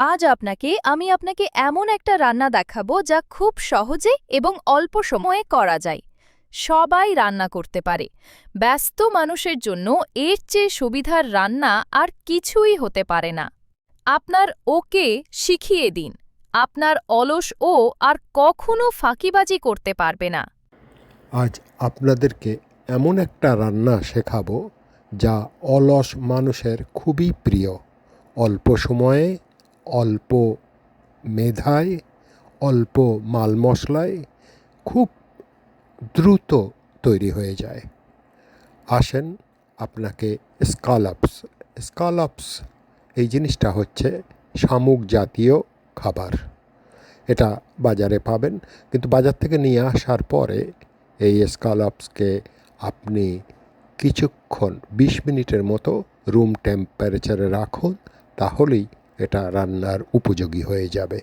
আজ আপনাকে আমি আপনাকে এমন একটা রান্না দেখাবো যা খুব সহজে এবং অল্প সময়ে করা যায়। সবাই রান্না করতে পারে। ব্যস্ত মানুষের জন্য এর চেয়ে সুবিধার রান্না আর কিছুই হতে পারে না। আপনার ওকে শিখিয়ে দিন। আপনার অলস ও আর কখনো ফাঁকিবাজি করতে পারবে না। আজ আপনাদেরকে এমন একটা রান্না শেখাবো যা অলস মানুষের খুবই প্রিয়। অল্প সময়ে অল্প মেধায়, অল্প মাল মশলায় খুব দ্রুত তৈরি হয়ে যায়। আসেন আপনাকে স্কালাপস স্কালাপস এই জিনিসটা হচ্ছে শামুক জাতীয় খাবার। এটা বাজারে পাবেন, কিন্তু বাজার থেকে নিয়ে আসার পরে এই স্কালাপসকে আপনি কিছুক্ষণ, বিশ মিনিটের মতো রুম টেম্পারেচারে রাখুন, তাহলেই এটা রান্নার উপযোগী হয়ে যাবে।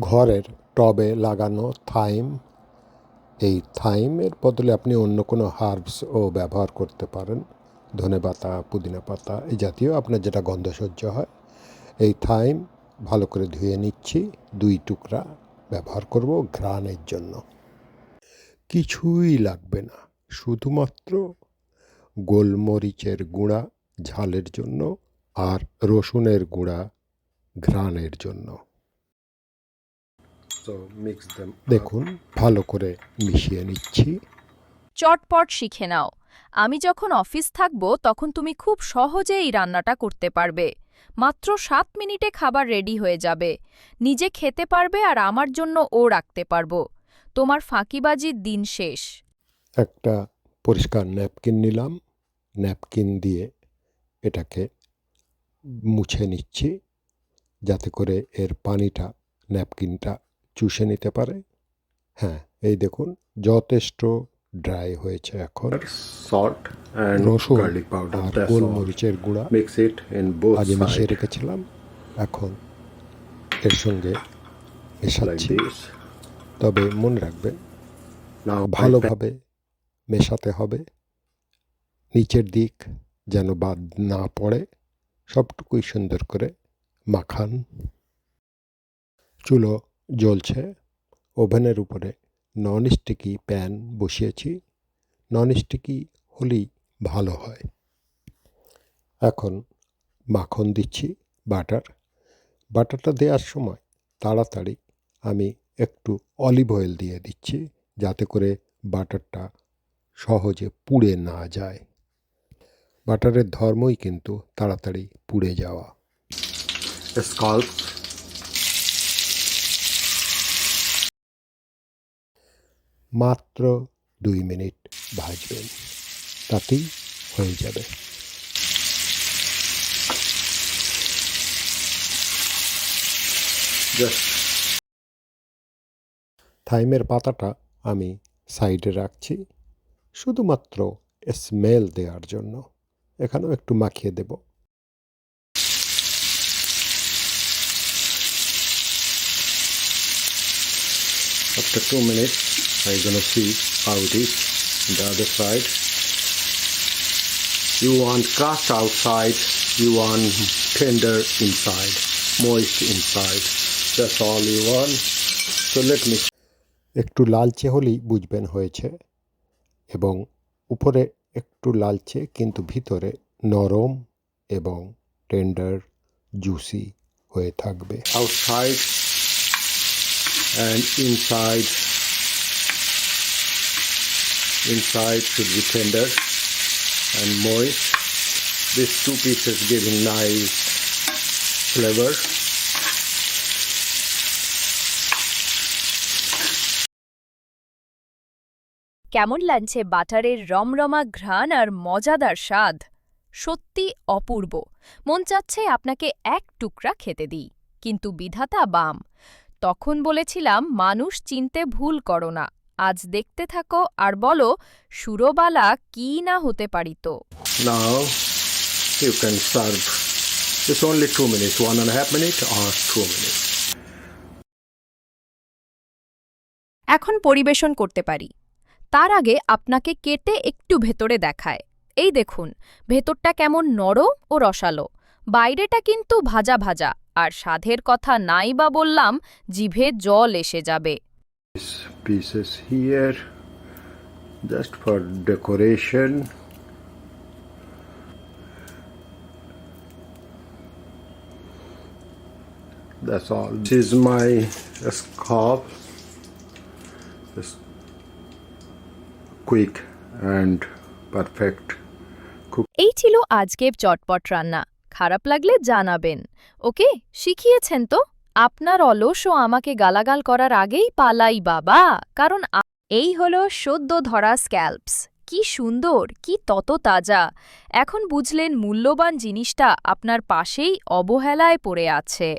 ঘরের টবে লাগানো থাইম, এই থাইমের বদলে আপনি অন্য কোনো হার্বসও ব্যবহার করতে পারেন। ধনে পাতা পুদিনা পাতা এই জাতীয় আপনার যেটা গন্ধ সহ্য হয়। এই থাইম ভালো করে ধুয়ে নিচ্ছি, দুই টুকরা ব্যবহার করব ঘ্রাণের জন্য। কিছুই লাগবে না, শুধুমাত্র গোলমরিচের গুঁড়া, ঝালের জন্য আর রসুনের গুঁড়া ঘ্রাণের জন্য। তো দেখুন ভালো করে মিশিয়ে নিচ্ছি। চটপট শিখে নাও। আমি যখন অফিস থাকব তখন তুমি খুব সহজে এই রান্নাটা করতে পারবে। মাত্র সাত মিনিটে খাবার রেডি হয়ে যাবে। নিজে খেতে পারবে আর আমার জন্য ও রাখতে পারব। তোমার ফাঁকিবাজির দিন শেষ। একটা পরিষ্কার ন্যাপকিন নিলাম। ন্যাপকিন দিয়ে এটাকে মুছে নিচ্ছি যাতে করে এর পানিটা ন্যাপকিনটা চুষে নিতে পারে। হ্যাঁ এই দেখুন যথেষ্ট ড্রাই হয়েছে এখন। সল্ট রসুন আর গোলমরিচের গুঁড়া আগে মিশিয়ে রেখেছিলাম এখন এর সঙ্গে মেশাচ্ছি। তবে মনে রাখবেন ভালোভাবে মেশাতে হবে নিচের দিক যেন বাদ না পড়ে। সবটুকুই সুন্দর করে মাখান। চুলো জ্বলছে। ওভেনের উপরে নন স্টিকি প্যান বসিয়েছি। নন স্টিকি হলেই ভালো হয়। এখন মাখন দিচ্ছি বাটার। বাটারটা দেওয়ার সময় তাড়াতাড়ি আমি একটু অলিভ অয়েল দিয়ে দিচ্ছি যাতে করে বাটারটা সহজে পুড়ে না যায়। বাটারের ধর্মই কিন্তু তাড়াতাড়ি পুড়ে যাওয়া। মাত্র দুই মিনিট ভাজবেন তাতেই হয়ে যাবে। থাইমের পাতাটা আমি সাইডে রাখছি শুধুমাত্র স্মেল দেওয়ার জন্য। এখানেও একটু মাখিয়ে দেব। After two minute I gonna see how it is the other side you want crust outside you want tender inside moist inside that's all you want so let me একটু লালচে হলেই বুঝবেন হয়েছে। এবং উপরে একটু লালচে, কিন্তু ভিতরে নরম এবং টেন্ডার জুসি হয়ে থাকবে। Outside and inside inside to be tender and moist this two pieces giving nice flavour কেমন লাগছে বাটারের রমরমা ঘ্রাণ আর মজাদার স্বাদ? সত্যি অপূর্ব। মন চাচ্ছে আপনাকে এক টুকরা খেতে দিই কিন্তু বিধাতা বাম। তখন বলেছিলাম মানুষ চিনতে ভুল করো না। আজ দেখতে থাকো আর বলো সুরবালা কি না হতে পারিত? You can serve. It's only two minutes one and a half minute or two minutes. এখন পরিবেশন করতে পারি। তার আগে আপনাকে কেটে একটু ভেতরে দেখায় এই দেখুন, ভেতরটা কেমন নরম ও রসালো বাইরেটা কিন্তু ভাজা ভাজা, আর স্বাদের কথা নাই বা বললাম, জিভে জল এসে যাবে. That's all. This is my scarf. Just quick and perfect. এই ছিল আজকের চটপট রান্না। খারাপ লাগলে জানাবেন। ওকে, শিখিয়েছেন তো? আপনার অলস ও আমাকে গালাগাল করার আগেই পালাই বাবা। কারণ এই হলো সদ্য ধরা স্ক্যাল্পস। কি সুন্দর, কি তত তাজা এখন বুঝলেন মূল্যবান জিনিসটা আপনার পাশেই অবহেলায় পড়ে আছে।